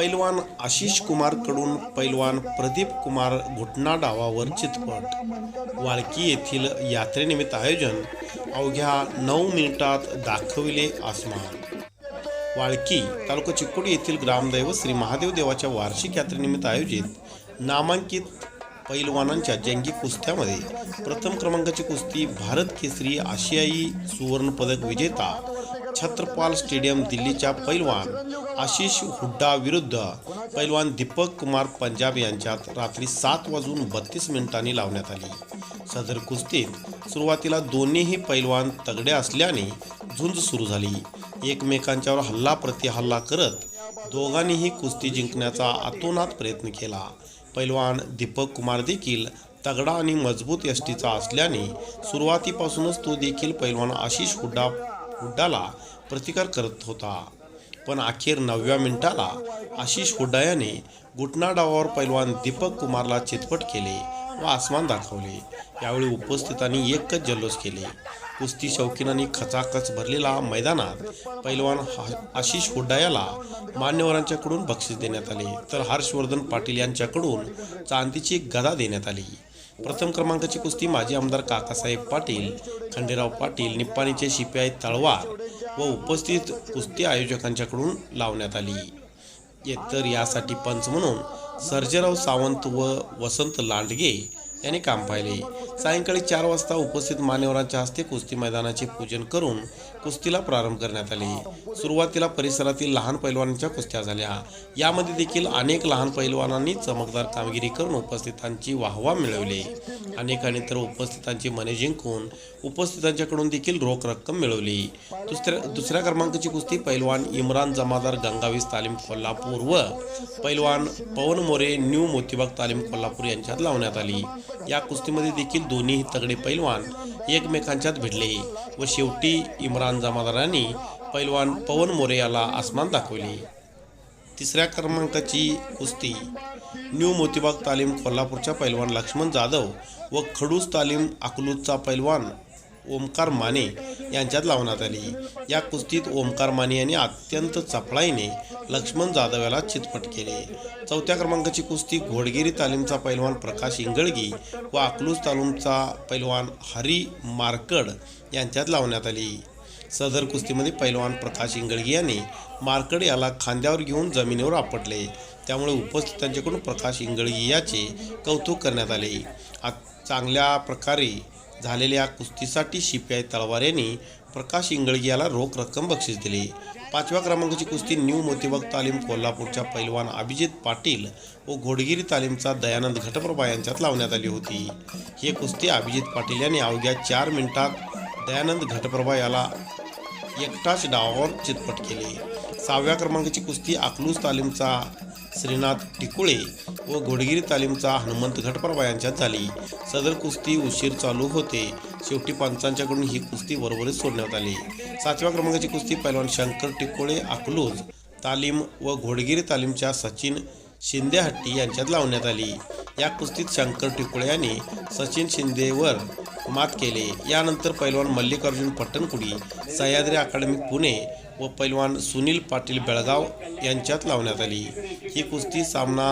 पैलवान आशिष कुमारकडून पैलवान प्रदीप कुमार घुटना डावावर चितपट. वाळकी येथील यात्रेनिमित्त आयोजन अवघ्या नऊ मिनिटात दाखविले आसमान. वाळकी तालुका चिकोडी येथील ग्रामदैवत श्री महादेव देवाच्या वार्षिक यात्रेनिमित्त आयोजित नामांकित पैलवानांच्या जंगी कुस्त्यामध्ये प्रथम क्रमांकाची कुस्ती भारत केसरी आशियाई सुवर्णपदक विजेता छत्रपाल स्टेडियम दिल्लीच्या पैलवान आशिष हुड्डा विरुद्ध पैलवान दीपक कुमार पंजाब यांच्यात रात्री सात वाजून बत्तीस मिनिटांनी लावण्यात आली. सदर कुस्तीत सुरुवातीला दोन्हीही पैलवान तगडे असल्याने झुंज सुरू झाली. एकमेकांच्यावर हल्ला प्रतिहल्ला करत दोघांनीही कुस्ती जिंकण्याचा आतोनात प्रयत्न केला. पैलवान दीपक कुमार देखील तगडा आणि मजबूत यष्टीचा असल्याने सुरुवातीपासूनच तो देखील पैलवान आशिष हुड्डा हुड्डाला प्रतिकार करत होता. पण अखेर नवव्या मिनिटाला आशिष हुड्डा याने घुटना डावावर पैलवान दीपक कुमारला चितपट केले व आसमान दाखवले. यावेळी उपस्थितांनी एकच जल्लोष केले. कुस्ती शौकीनांनी खचाखच भरलेला मैदानात पैलवान आशिष हुड्डा याला मान्यवरांच्याकडून बक्षीस देण्यात आले. तर हर्षवर्धन पाटील यांच्याकडून चांदीची गदा देण्यात आली. प्रथम क्रमांकाची कुस्ती माजी आमदार काकासाहेब पाटील खंडेराव पाटील निप्पाणीचे शिपाई तळवार व उपस्थित कुस्ती आयोजकांच्याकडून लावण्यात आली. तर यासाठी पंच म्हणून सर्जेराव सावंत व वसंत लांडगे यांनी काम पाहिले. सायंकाळी चार वाजता उपस्थित मान्यवरांच्या हस्ते कुस्ती मैदानाचे पूजन करून कुस्तीला प्रारंभ करण्यात आले. सुरुवातीला परिसरातील लहान पैलवानांच्या कुस्त्या झाल्या. यामध्ये देखील अनेक लहान पैलवानांनी चमकदार कामगिरी करून उपस्थितांची वाहवा मिळवली. अनेकांनी तर उपस्थितांची मने जिंकून उपस्थितांच्याकडून देखील रोख रक्कम मिळवली. दुसऱ्या दुसऱ्या क्रमांकाची कुस्ती पैलवान इम्रान जमादार गंगावीस तालीम कोल्हापूर व पैलवान पवन मोरे न्यू मोतीबाग तालीम कोल्हापूर यांच्यात लावण्यात आली. या कुस्तीमध्ये देखील दोन्ही तगडे पैलवान एकमेकांच्यात भिडले. व शेवटी इम्रान जमादारांनी पैलवान पवन मोरे याला आसमान दाखवले. तिसऱ्या क्रमांकाची कुस्ती. न्यू मोतीबाग तालीम कोल्हापूरच्या पैलवान लक्ष्मण जाधव व खडूस तालीम अकलूजचा पैलवान ओमकार माने यांच्यात लावण्यात आली. या कुस्तीत ओमकार माने यांनी अत्यंत चपळाईने लक्ष्मण जाधव याला चितपट केले. चौथ्या क्रमांकाची कुस्ती घोडगिरी तालीमचा पैलवान प्रकाश इंगळगी व अकलूज तालुमचा पैलवान हरी मारकड यांच्यात लावण्यात आली. सदर कुस्तीमध्ये पैलवान प्रकाश इंगळगी यांनी मार्कड याला खांद्यावर घेऊन जमिनीवर आपटले. त्यामुळे उपस्थितांच्याकडून प्रकाश इंगळगी याचे कौतुक करण्यात आले. आ चांगल्या प्रकारे झालेल्या कुस्तीसाठी शिपाई तळवार यांनी प्रकाश इंगळगी याला रोख रक्कम बक्षीस दिली. पाचव्या क्रमांकाची कुस्ती न्यू मोतीबाग तालीम कोल्हापूरच्या पैलवान अभिजित पाटील व घोडगिरी तालीमचा दयानंद घटप्रभा यांच्यात लावण्यात आली होती. ही कुस्ती अभिजित पाटील यांनी अवघ्या चार मिनिटात दयानंद घटप्रभा याला एकटाच डावावर चितपट केले. सहाव्या क्रमांकाची कुस्ती अकलूज तालीमचा श्रीनाथ टिकुळे व घोडगिरी तालीमचा हनुमंत घटप्रभा यांच्यात झाली. सदर कुस्ती उशीर चालू होते. शेवटी पंचांच्याकडून ही कुस्ती बरोबरीत सोडण्यात आली. सातव्या क्रमांकाची कुस्ती पैलवान शंकर टिकोळे अकलूज तालीम व घोडगिरी तालीमच्या सचिन शिंदेहट्टी यांच्यात लावण्यात आली. या कुस्तीत शंकर टिकोळे यांनी सचिन शिंदेवर मात केले. यानंतर पैलवान मल्लिकार्जुन पट्टणकुडी सह्याद्री अकादमी पुणे व पैलवान सुनील पाटील बेळगाव यांच्यात लावण्यात आली. ही कुस्ती सामना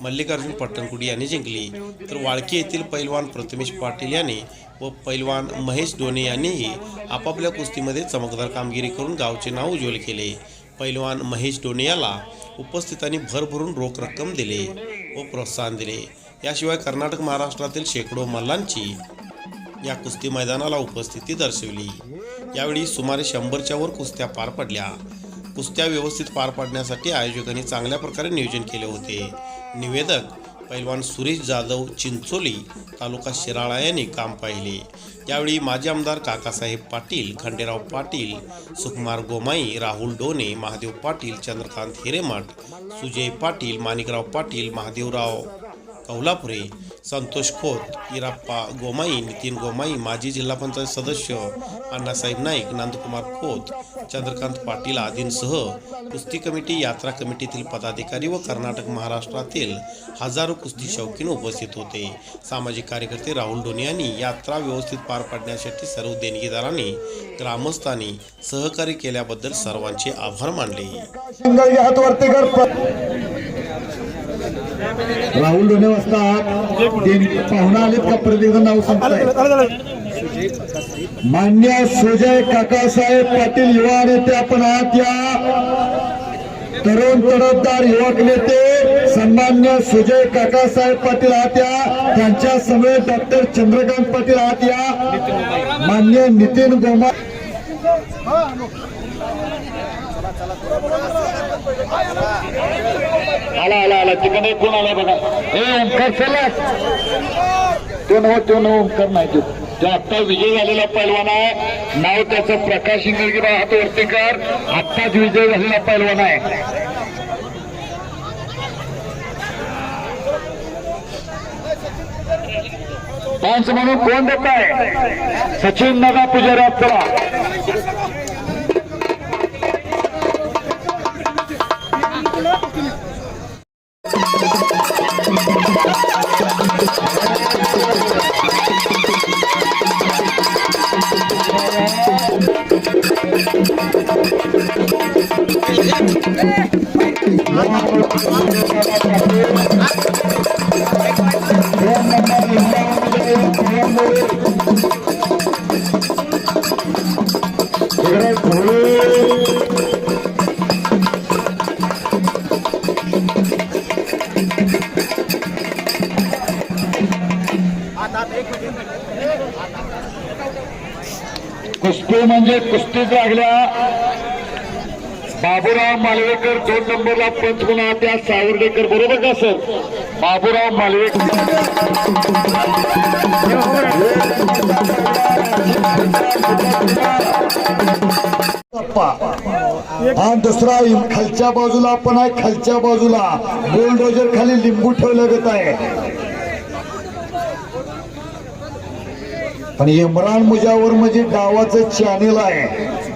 मल्लिकार्जुन पट्टणकुडी यांनी जिंकली. तर वाळकी येथील पैलवान प्रथमेश पाटील यांनी व पैलवान महेश डोने यांनीही आपापल्या कुस्तीमध्ये चमकदार कामगिरी करून गावचे नाव उज्ज्वल केले. पैलवान महेश डोने याला उपस्थितांनी भरभरून रोख रक्कम दिले व प्रोत्साहन दिले. याशिवाय कर्नाटक महाराष्ट्रातील शेकडो मल्लांची या कुस्ती मैदानाला उपस्थिती दर्शवली. यावेळी सुमारे शंभरच्या वर कुस्त्या पार पडल्या. कुस्त्या व्यवस्थित पार पाडण्यासाठी आयोजकांनी चांगल्या प्रकारे नियोजन केले होते. निवेदक पैलवान सुरेश जाधव चिंचोली तालुका शिराळा यांनी काम पाहिले. यावेळी माजी आमदार काकासाहेब पाटील खंडेराव पाटील सुकुमार गोमाई राहुल डोने महादेव पाटील चंद्रकांत हिरेमठ सुजय पाटील माणिकराव पाटील महादेवराव कौलापुरे संतोष खोत इराप्पा गोमाई नितीन गोमाई माजी जिल्हा पंचायत सदस्य अण्णासाहेब नाईक नंदकुमार खोत चंद्रकांत पाटील आदींसह कुस्ती कमिटी यात्रा कमिटीतील पदाधिकारी व कर्नाटक महाराष्ट्रातील हजारो कुस्ती शौकीन उपस्थित होते. सामाजिक कार्यकर्ते राहुल डोनी यांनी यात्रा व्यवस्थित पार पाडण्यासाठी सर्व देणगीदारांनी ग्रामस्थांनी सहकार्य केल्याबद्दल सर्वांचे आभार मानले इंगळगी हात वरती कर राहुल डोने वाजता ते पाहुणा आलेत का प्रत्येक नाव सांगताय? मान्य सुजय काकासाहेब पाटील युवा नेते आपण आहात या. तरुण तडफदार युवक नेते सन्मान्य सुजय काकासाहेब पाटील आहात या. त्यांच्यासमोर डॉक्टर चंद्रकांत पाटील आहात या. मान्य नितीन गोमा आला आला आला. तिकडे कोण आला बघा. ए ओंकार चला तो नव तो नव ओंकार नाही तो. तो आत्ता विजय झालेला पैलवान आहे. नाव त्याचं प्रकाश इंगळगीबा हात वरती कर. आत्ताच विजय झालेला पैलवान आहे. पाच म्हणून कोण देत आहे? सचिन नगा पुजारी आपला कुस्ती म्हणजे कुस्तीच लागल्या बाबूराव मालवेकर दोन नंबरला पंच म्हणून त्या सावर्डेकर. बरोबर का सर? बाबूराव मालवेकर. हा दुसरा खालच्या बाजूला आपण आहे खालच्या बाजूला. बुलडोजर खाली लिंबू ठेवलं गत आहे. पण इम्रान मुजावर म्हणजे गावाचं चॅनेल आहे.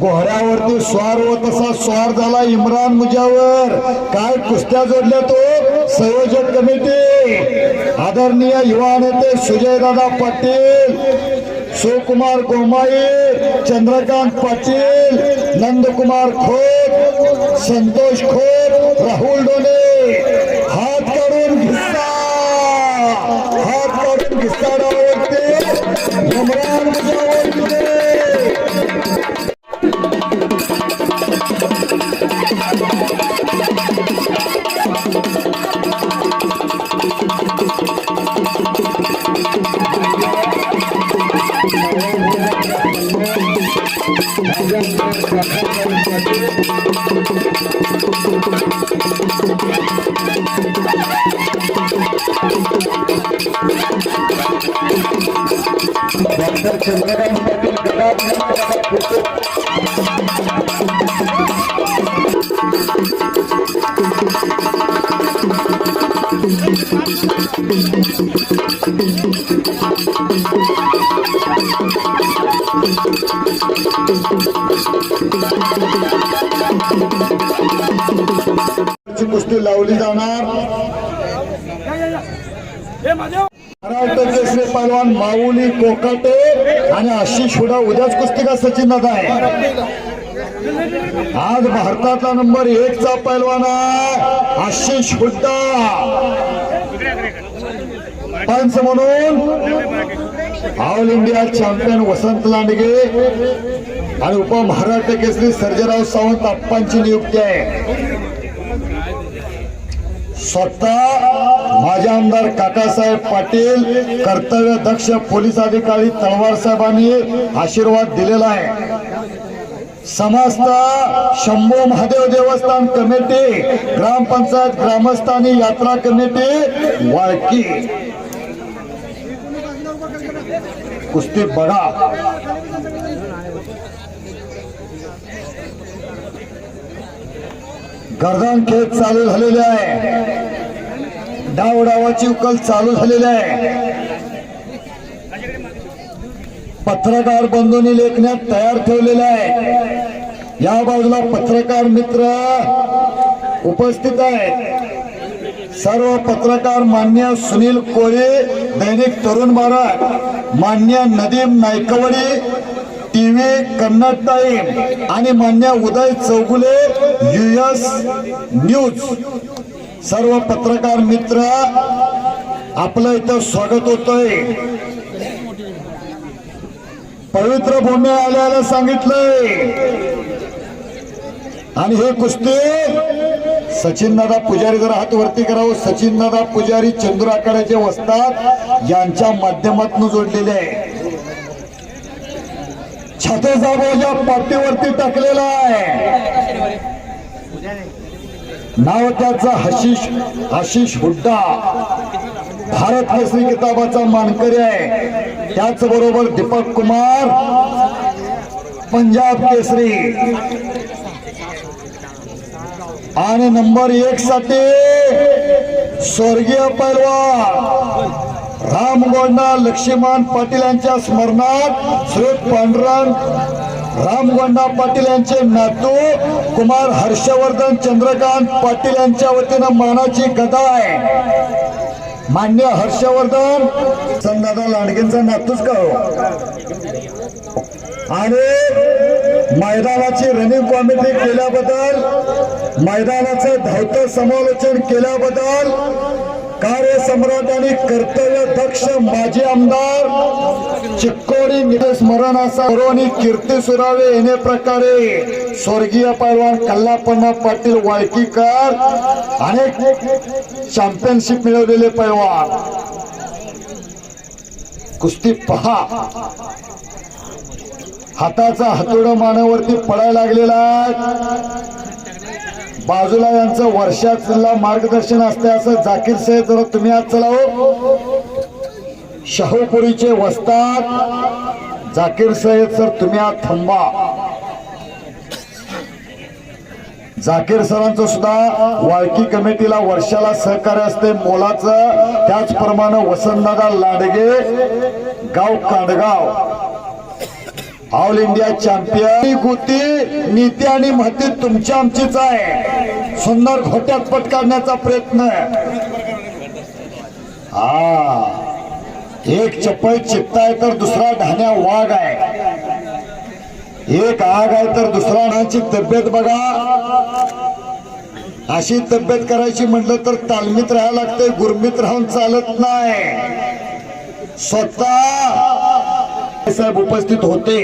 घोड्यावरती स्वार व तसा स्वार झाला इम्रान मुजावर. काय कुस्त्या जोडल्या तो? संयोजक कमिटी. आदरणीय युवा नेते सुजयदादा पाटील शिवकुमार गोमाई चंद्रकांत पाटील नंदकुमार खोत संतोष खोत राहुल डोले. हात काढून घिस्सा. हात काढून घिस्साडावरती महाराष्ट्राचे श्री पैलवान माऊली कोकाटे आणि आशिष हुडा उद्याच कुस्ती का सचिन दादा आहे. आज भारतातला नंबर एक चा पैलवान आहे आशिष हुड्डा पंच म्हणून all India champion Vasant Landge आणि उपमहाराष्ट्र केसरी सर्जेराव सावंत अप्पांची नियुक्ती आहे. स्वतः माझे आमदार काकासाहेब पाटील कर्तव्य दक्ष पोलीस अधिकारी तळवार साहेबांनी आशीर्वाद दिलेला आहे. समस्त शंभू महादेव देवस्थान कमिटी ग्रामपंचायत ग्रामस्थानी यात्रा कमिटी वाळकी. कुस्ती बघा. गर्दन खेळ चालू झालेले आहे. डावडावाची उकल चालू झालेली आहे. पत्रकार बंधूंनी लेखण्यात तयार ठेवलेला आहे. या बाजूला पत्रकार मित्र उपस्थित आहेत. सर्व पत्रकार मान्य सुनील कोळे दैनिक तरुण भारत मान्य नदीम नायकवडी टीव्ही कन्नड टाईम आणि मान्य उदय चौगुले एस न्यूज सर्व पत्रकार मित्र आपलं इथं स्वागत होतंय. पवित्र भूमी आल्याला सांगितलंय. आणि हे कुस्ती सचिन दादा पुजारी जर हात वरती करावं हो. सचिन दादा पुजारी चंद्र आकाराचे वसतात यांच्या माध्यमातून जोडलेले आहे. छातीचा बोजा पाठीवरती टाकलेला आहे. नाव त्याचा हशीश हशीष हुड्डा. भारत केसरी किताबाचा मानकरी आहे. त्याचबरोबर दीपक कुमार पंजाब केसरी. आणि नंबर एक साठी स्वर्गीय पैलवान रामगोंडा लक्ष्मण पाटील यांच्या स्मरणात श्री पांडुरंग रामगोंडा पाटील यांचे नातू कुमार हर्षवर्धन चंद्रकांत पाटील यांच्या वतीनं मानाची गदा आहे. मान्य हर्षवर्धन संदादा लांडगेंचा नातूच का हो? आणि मैदानाची रनिंग कॉमेंट्री केल्याबद्दल मैदानाचं धावतं समालोचन केल्याबद्दल कार्यसम्राट आणि कर्तव्य दक्ष माजी आमदार चिक्कोडी निधी स्मरणाचा आणि कीर्ती सुरावे येणे प्रकारे स्वर्गीय पैलवान कल्लापन्ना पाटील वाळकीकर अनेक चॅम्पियनशिप मिळवलेले पैलवान कुस्ती पहा. हाताचा हातोडा मानावरती पडायला लागलेला आहे. बाजूला यांचं वर्षाला मार्गदर्शन असते असं जाकीर साहेब जरा तुम्ही आज चलाव हो. शाहूपुरीचे वस्तात जाकीर साहेब सर तुम्ही आज थांबा. जाकीर सरांचं सुद्धा वाळकी कमिटीला वर्षाला सहकार्य असते मोलाचं. त्याचप्रमाणे वसंतदादा लांडगे गाव कांडगाव. ऑल इंडिया चॅम्पियन गुती नीती आणि महती तुमची आमचीच आहे. सुंदर घोट्यात पटकारण्याचा प्रयत्न. हा. एक चप्पल चित्ता आहे तर दुसरा ढाण्या वाघ आहे. एक आग आहे तर दुसरा ढाण्याची तब्येत बघा. अशी तब्येत करायची म्हटलं तर तालमीत राहायला लागते गुरमीत राहून चालत नाही. स्वतः साहेब उपस्थित होते.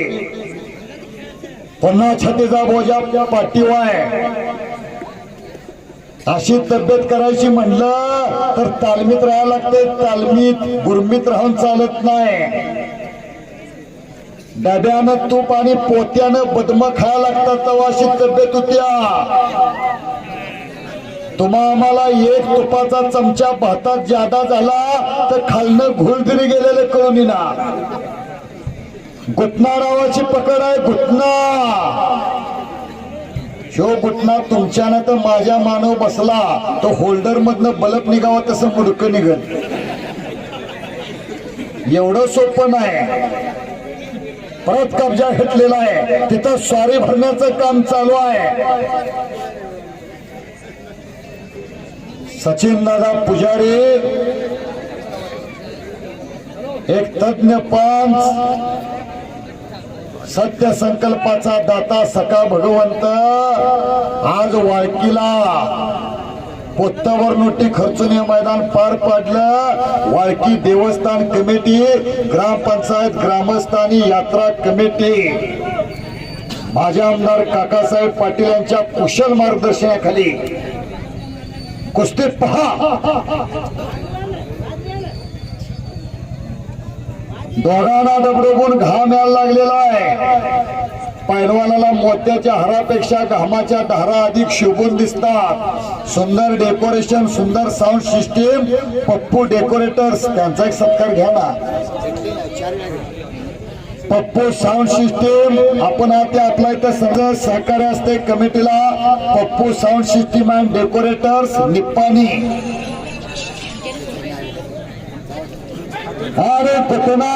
पुन्हा छातीचा बोजा पाठीवाय अशी तब्येत करायची म्हणलं तर तालमीत राहायला लागते. तालमीत गुरमीत राहून चालत नाही. डब्यानं तूप आणि पोत्यानं बदम खायला लागतात तेव्हा अशी तब्येत होत्या. तुम्हा आम्हाला एक तुपाचा चमचा भातात ज्यादा झाला तर खालनं घुलदिरी गेलेलं कळून ना घुटना नावाची पकड आहे गुटना. शो गुटना तुमच्यानं तर माझ्या मानव बसला. तो होल्डर मधनं बलब निघावा तसं मुडक निघत एवढं सोपं नाही. परत कब्जा घेतलेला आहे. तिथं स्वारी भरण्याचं काम चालू आहे. सचिन दादा पुजारी. एक तज्ञ पंच. सत्य संकल्पाचा दाता सका भगवंत. आज वाळकीला पोत्तावर नोटी खर्चून हे मैदान पार पाडलं. वाळकी देवस्थान कमिटी ग्रामपंचायत ग्रामस्थानी यात्रा कमिटी. माझे आमदार काकासाहेब पाटील यांच्या कुशल मार्गदर्शनाखाली कुस्ती पहा. दोघांना डबडबून घाम यायला लागलेला आहे. पैलवानाला मोत्याच्या हारापेक्षा घामाच्या धारा अधिक शोभून दिसतात. सुंदर डेकोरेशन सुंदर साऊंड सिस्टीम पप्पू डेकोरेटर्स. त्यांचा एक सत्कार घ्या ना. पप्पू साऊंड सिस्टीम आपण आता आपल्या इथं सगळं सहकार्य असते कमिटीला. Pappu sound system and decorators Nippani. अरे पटना.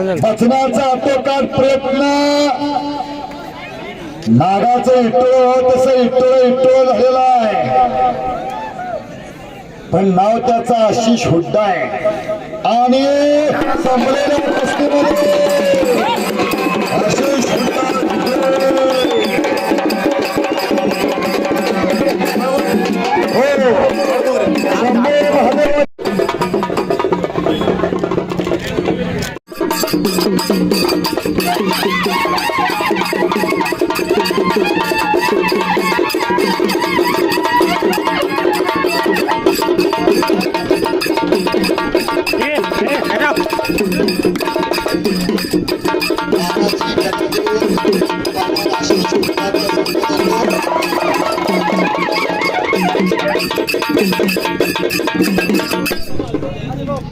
बचनाचा आटोकाट प्रयत्न. नागाचं इटोळ तसं इटोळ इटोळ झालेला आहे. पण नाव त्याचा आशिष हुड्डा आहे. आणि संपलेल्या आशिष हुड्डा. हो.